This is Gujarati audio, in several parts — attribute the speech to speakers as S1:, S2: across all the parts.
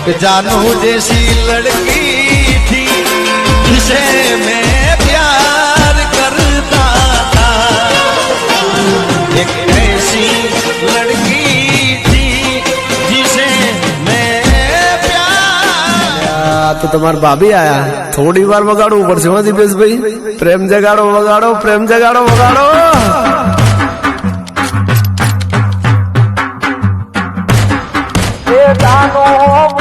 S1: एक जानू जैसी लड़की थी जिसे मैं प्यार करता था एक ऐसी लड़की थी जिसे मैं प्यार
S2: આ તો તમારા ભાભી આયા થોડી વાર વગાડવું પડશે હો દીપેશભાઈ પ્રેમ જગાડો વગાડો પ્રેમ જગાડો વગાડો
S3: મારા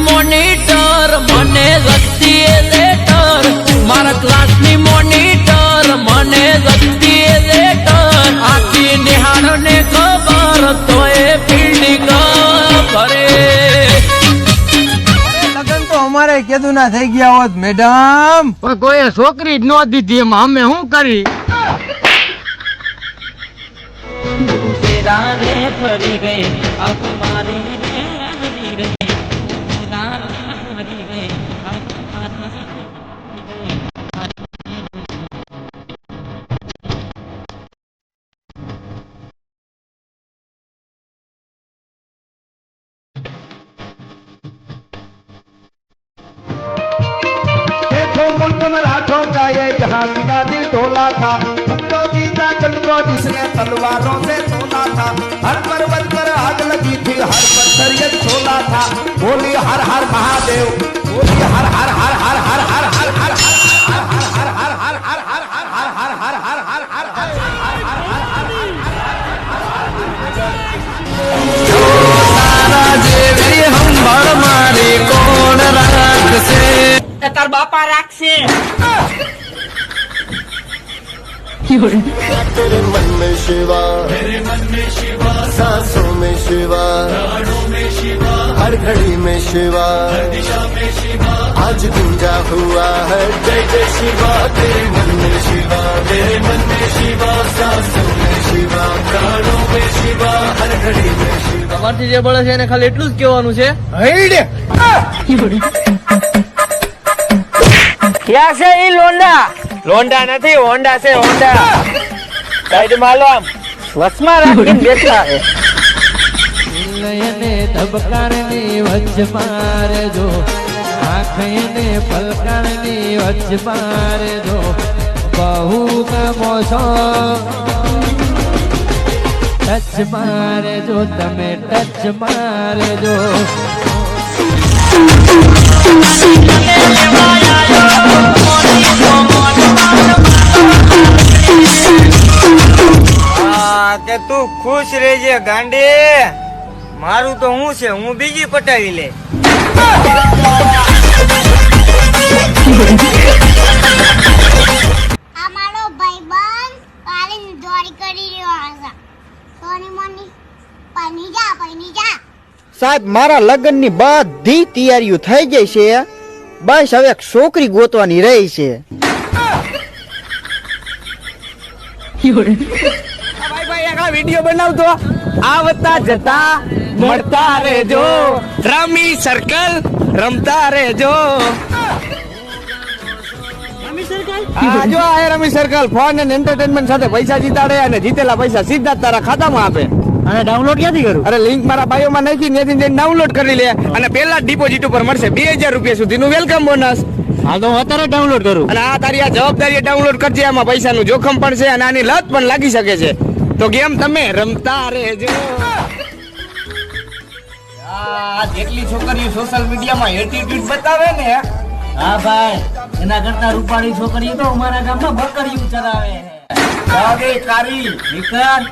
S3: મોનિટર મને લગતી એ લેટર મારા ક્લાસની મોનિટર મને લગતી એ લેટર આખી નિહાળને ખબર તો એ ફિલ્ડિંગ કરે
S4: લગન તો અમારે કેદું ના થઈ ગયા હોત મેડમ
S5: પણ કોઈ છોકરી જ ન દીધી એમાં અમે શું કરી?
S3: ફરી
S6: ગઈ અપમારી मराठों का ये जहाँ का दिल तोला था। तो जीता को जिसने तलवारों से तोला था। हर पर्वत पर आग लगी थी, हर पत्थर ये छोला था।
S2: તાર
S3: બાપા રાખશે
S7: तेरे मन में शिवा तेरे मन में शिवा सांसों में शिवा प्राणों में शिवा हर घड़ी में शिवा हर दिशा में शिवा आज गुंजा हुआ है जय जय शिवा तेरे मन में शिवा तेरे मन में शिवा सांसों में शिवा प्राणों में शिवा हर घड़ी में शिवा
S5: તમારથી જે બળે છે એને ખાલી એટલું જ કહેવાનું છે ક્યાં છે ઈ લોંડા. લોંડા નથી હોન્ડા છે હોન્ડા. સાઈડમાં લો આમ. વસમાં રાખીને બેઠા છે.
S8: લયને ધબકારની વચ્ચ મારે જો આંખને પલકારની વચ્ચ મારે જો બહુ કમો છો ટચ મારે જો તમે ટચ મારે
S5: તું ખુશ રહેજે ગાંડી. મારું તો હું છે હું બીજી પટાવી લે.
S9: આ ભાઈબંધ કાલે દોરી કરી રહ્યો હશે. સોની મોની પૈની જા પૈની જા
S10: સાહેબ મારા લગ્નની બધી તૈયારીઓ થઈ ગઈ છે. બસ હવે એક છોકરી ગોતવાની રહી છે.
S5: આ વીડિયો બનાવતો? આવતા જતા મળતા રહેજો. રમી સર્કલ રમતા રહેજો. જો આ રમી સર્કલ ફોન અને એન્ટરટેનમેન્ટ સાથે પૈસા જીતાડે અને જીતેલા પૈસા સીધા તારા ખાતામાં આપે. અને ડાઉનલોડ ક્યાંથી કરું? અરે લિંક મારા બાયોમાં નાખી ત્યાંથી જઈને ડાઉનલોડ કરી લે. અને પેલા ડિપોઝિટ ઉપર મળશે બે હજાર રૂપિયા સુધીનું વેલકમ બોનસ હા તો હું અત્યારે ડાઉનલોડ કરું. અને આ તારી આ જવાબદારી ડાઉનલોડ કરજે. આમાં પૈસાનું જોખમ પણ છે અને આની લત પણ લાગી શકે છે. તો કેમ તમે રમતા રહેજો? જેટલી છોકરીઓ સોશિયલ મીડિયામાં એટીટ્યુડ બતાવે ને,
S8: હા? ભાઈ, એના કરતા રૂપાળી છોકરી તો અમારા ગામમાં બકરીયું ચરાવે
S5: કારી
S8: વિકર